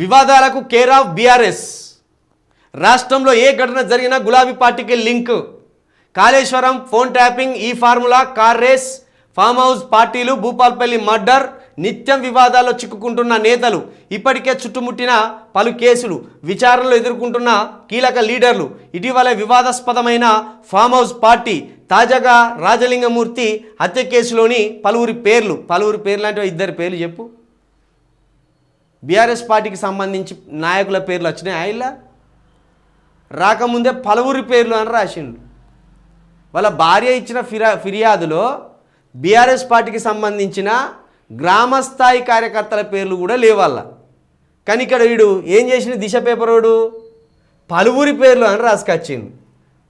వివాదాలకు care of BRS. రాష్ట్రంలో ఏ ఘటన జరిగినా గులాబీ పార్టీకి లింక్. కాళేశ్వరం ఫోన్ ట్యాపింగ్ ఈ formula car race farm house పార్టీలు భూపాల్పల్లి మర్డర్ నిత్యం వివాదాల్లో చిక్కుకుంటున్న నేతలు ఇప్పటికే చుట్టుముట్టిన పలు కేసులు విచారణలు ఎదుర్కొంటున్న కీలక లీడర్లు ఇటీవల వివాదాస్పదమైన ఫామ్ హౌస్ పార్టీ తాజాగా రాజలింగమూర్తి హత్య కేసులోని పలువురి పేర్లు పలువురి పేర్లు అంటే ఇద్దరి పేర్లు చెప్పు. బీఆర్ఎస్ పార్టీకి సంబంధించి నాయకుల పేర్లు వచ్చినాయి ఆయన రాకముందే పలువురి పేర్లు అని రాసిండు. వాళ్ళ భార్య ఇచ్చిన ఫిరా ఫిర్యాదులో బీఆర్ఎస్ పార్టీకి సంబంధించిన గ్రామస్థాయి కార్యకర్తల పేర్లు కూడా లేవాళ్ళ కానీ ఇక్కడ వీడు ఏం చేసిన దిశ పేపర్ వాడు? పలువురి పేర్లు అని రాసుకొచ్చిండు.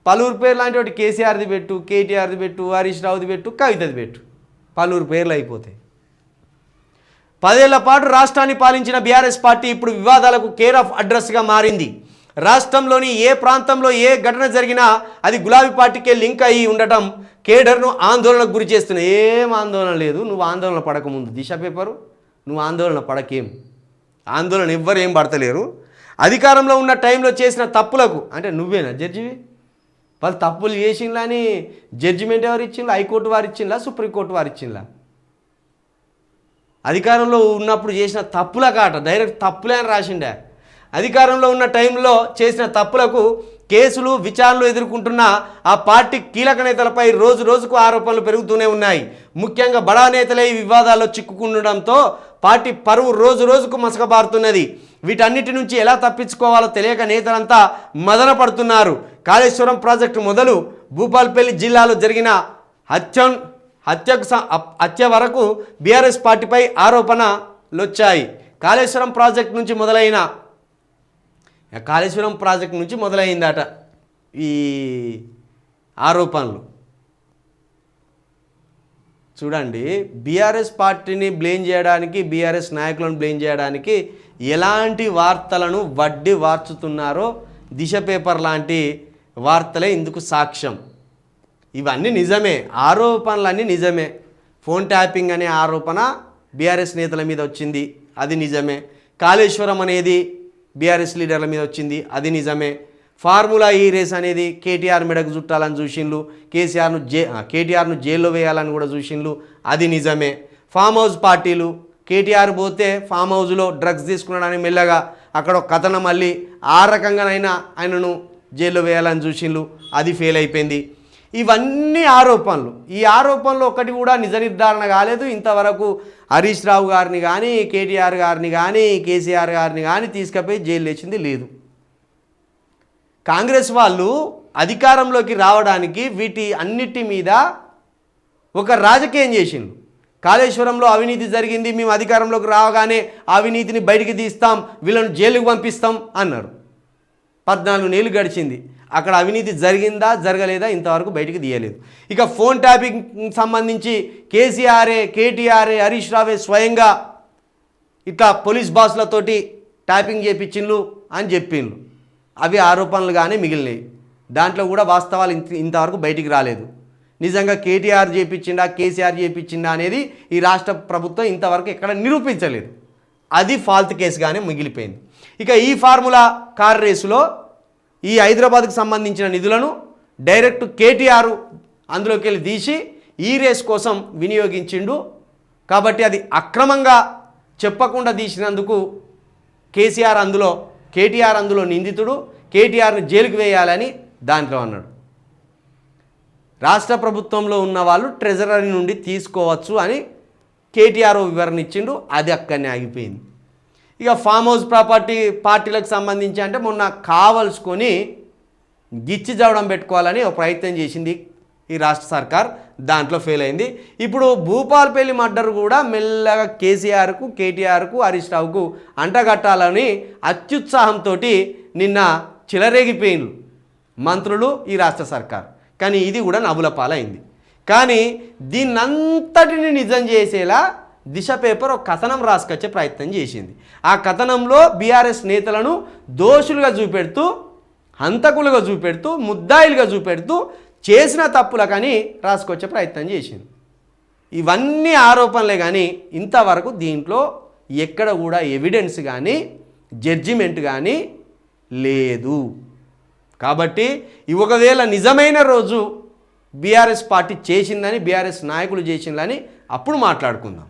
పలువురి పేర్లు అంటే ఒకటి కేసీఆర్ది పెట్టు కేటీఆర్ది పెట్టు హరీష్ రావుది పెట్టు కవితది పెట్టు. పలువురు పేర్లు అయిపోతాయి. పదేళ్ళ పాటు రాష్ట్రాన్ని పాలించిన బీఆర్ఎస్ పార్టీ ఇప్పుడు వివాదాలకు కేర్ ఆఫ్ అడ్రస్గా మారింది. రాష్ట్రంలోని ఏ ప్రాంతంలో ఏ ఘటన జరిగినా అది గులాబీ పార్టీకే లింక్ అయి ఉండటం కేడర్ను ఆందోళనకు గురి చేస్తున్న. ఏం ఆందోళన లేదు. నువ్వు ఆందోళన పడకముందు. దిశ పేపరు? నువ్వు ఆందోళన పడకేం? ఆందోళన ఎవ్వరు ఏం పడతలేరు. అధికారంలో ఉన్న టైంలో చేసిన తప్పులకు అంటే నువ్వేనా జడ్జివి? వాళ్ళు తప్పులు చేసిండ్లా అని జడ్జిమెంట్ ఎవరు ఇచ్చిండ్లా? హైకోర్టు వారు ఇచ్చిండ్లా? సుప్రీంకోర్టు వారు ఇచ్చిండ్లా? అధికారంలో ఉన్నప్పుడు చేసిన తప్పుల కాట డైరెక్ట్ తప్పులే అని రాసిండే. అధికారంలో ఉన్న టైంలో చేసిన తప్పులకు కేసులు విచారణలు ఎదుర్కొంటున్న ఆ పార్టీ కీలక నేతలపై రోజు రోజుకు ఆరోపణలు పెరుగుతూనే ఉన్నాయి. ముఖ్యంగా బడా నేతలే ఈ వివాదాల్లో చిక్కుకుండడంతో పార్టీ పరువు రోజు రోజుకు మసకబారుతున్నది. వీటన్నిటి నుంచి ఎలా తప్పించుకోవాలో తెలియక నేతలంతా మదన పడుతున్నారు. కాళేశ్వరం ప్రాజెక్టు మొదలు భూపాల్పల్లి జిల్లాలో జరిగిన హత్యం హత్యకు హత్య వరకు బీఆర్ఎస్ పార్టీపై ఆరోపణలు వచ్చాయి కాళేశ్వరం ప్రాజెక్ట్ నుంచి మొదలైన కాళేశ్వరం ప్రాజెక్ట్ నుంచి మొదలైందట ఈ ఆరోపణలు. చూడండి బీఆర్ఎస్ పార్టీని బ్లేమ్ చేయడానికి బీఆర్ఎస్ నాయకులను బ్లేమ్ చేయడానికి ఎలాంటి వార్తలను వడ్డి వార్చుతున్నారో దిశ పేపర్ లాంటి వార్తలే ఇందుకు సాక్ష్యం. ఇవన్నీ నిజమే. ఆరోపణలన్నీ నిజమే. ఫోన్ ట్యాపింగ్ అనే ఆరోపణ బీఆర్ఎస్ నేతల మీద వచ్చింది అది నిజమే. కాళేశ్వరం అనేది బీఆర్ఎస్ లీడర్ల మీద వచ్చింది అది నిజమే. ఫార్ములా ఈ రేస్ అనేది కేటీఆర్ మెడకు చుట్టాలని చూసిండ్లు కేసీఆర్ను జే కేటీఆర్ను జైల్లో వేయాలని కూడా చూసిండ్లు అది నిజమే. ఫామ్ హౌస్ పార్టీలు కేటీఆర్ పోతే ఫామ్ హౌస్లో డ్రగ్స్ తీసుకున్నాడని మెల్లగా అక్కడ ఒక కథనం మళ్ళీ ఆ రకంగానైనా ఆయనను జైల్లో వేయాలని చూసిండ్లు అది ఫెయిల్ అయిపోయింది. ఇవన్నీ ఆరోపణలు. ఈ ఆరోపణలు ఒకటి కూడా నిజ నిర్ధారణ కాలేదు. ఇంతవరకు హరీష్ రావు గారిని కానీ కేటీఆర్ గారిని కానీ కేసీఆర్ గారిని కానీ తీసుకుపోయి జైలు వేసింది లేదు. కాంగ్రెస్ వాళ్ళు అధికారంలోకి రావడానికి వీటి అన్నిటి మీద ఒక రాజకీయం చేసిండు కాళేశ్వరంలో అవినీతి జరిగింది మేము అధికారంలోకి రావగానే అవినీతిని బయటికి తీస్తాం వీళ్ళను జైలుకు పంపిస్తాం అన్నారు. పద్నాలుగు నెలలు గడిచింది. అక్కడ అవినీతి జరిగిందా జరగలేదా ఇంతవరకు బయటికి తీయలేదు. ఇక ఫోన్ ట్యాపింగ్ సంబంధించి కేసీఆర్ఏ కేటీఆర్ఏ హరీష్ రావే స్వయంగా ఇట్లా పోలీస్ బాసులతోటి ట్యాపింగ్ చేపించిండ్లు అని చెప్పిండ్రు. అవి ఆరోపణలుగానే మిగిలినాయి. దాంట్లో కూడా వాస్తవాలు ఇంత ఇంతవరకు బయటికి రాలేదు. నిజంగా కేటీఆర్ చేపించిండా కేసీఆర్ చేపించిండా అనేది ఈ రాష్ట్ర ప్రభుత్వం ఇంతవరకు ఎక్కడ నిరూపించలేదు. అది ఫాల్త్ కేసుగానే మిగిలిపోయింది. ఇక ఈ ఫార్ములా కార్ రేసులో ఈ హైదరాబాద్కు సంబంధించిన నిధులను డైరెక్ట్ కేటీఆర్ అందులోకి వెళ్ళి తీసి ఈ రేస్ కోసం వినియోగించిండు. కాబట్టి అది అక్రమంగా చెప్పకుండా తీసినందుకు కేసీఆర్ అందులో కేటీఆర్ అందులో నిందితుడు కేటీఆర్ని జైలుకు వేయాలని దాంట్లో అన్నాడు. రాష్ట్ర ప్రభుత్వంలో ఉన్న వాళ్ళు ట్రెజరీ నుండి తీసుకోవచ్చు అని కేటీఆర్ ఓ వివరణ ఇచ్చిండు. అది అక్కడనే ఆగిపోయింది. ఇక ఫామ్ హౌస్ ప్రాపర్టీ పార్టీలకు సంబంధించి అంటే మొన్న కావలసుకొని గిచ్చి జవడం పెట్టుకోవాలని ఒక ప్రయత్నం చేసింది ఈ రాష్ట్ర సర్కార్. దాంట్లో ఫెయిల్ అయింది. ఇప్పుడు భూపాల్పల్లి మర్డర్ కూడా మెల్లగా కేసీఆర్కు కేటీఆర్కు హరీష్ రావుకు అంటగట్టాలని అత్యుత్సాహంతో నిన్న చిలరేగిపోయిండ్రు మంత్రులు ఈ రాష్ట్ర సర్కార్. కానీ ఇది కూడా నవ్వుల పాలైంది. కానీ దీన్నంతటిని నిజం చేసేలా దిశ పేపర్ ఒక కథనం రాసుకొచ్చే ప్రయత్నం చేసింది. ఆ కథనంలో బీఆర్ఎస్ నేతలను దోషులుగా చూపెడుతూ హంతకులుగా చూపెడుతూ ముద్దాయిలుగా చూపెడుతూ చేసిన తప్పులకని రాసుకొచ్చే ప్రయత్నం చేసింది. ఇవన్నీ ఆరోపణలే కానీ ఇంతవరకు దీంట్లో ఎక్కడ కూడా ఎవిడెన్స్ కానీ జడ్జిమెంట్ కానీ లేదు. కాబట్టి ఒకవేళ నిజమైన రోజు బీఆర్ఎస్ పార్టీ చేసిందని బీఆర్ఎస్ నాయకులు చేసిందని అప్పుడు మాట్లాడుకుందాం.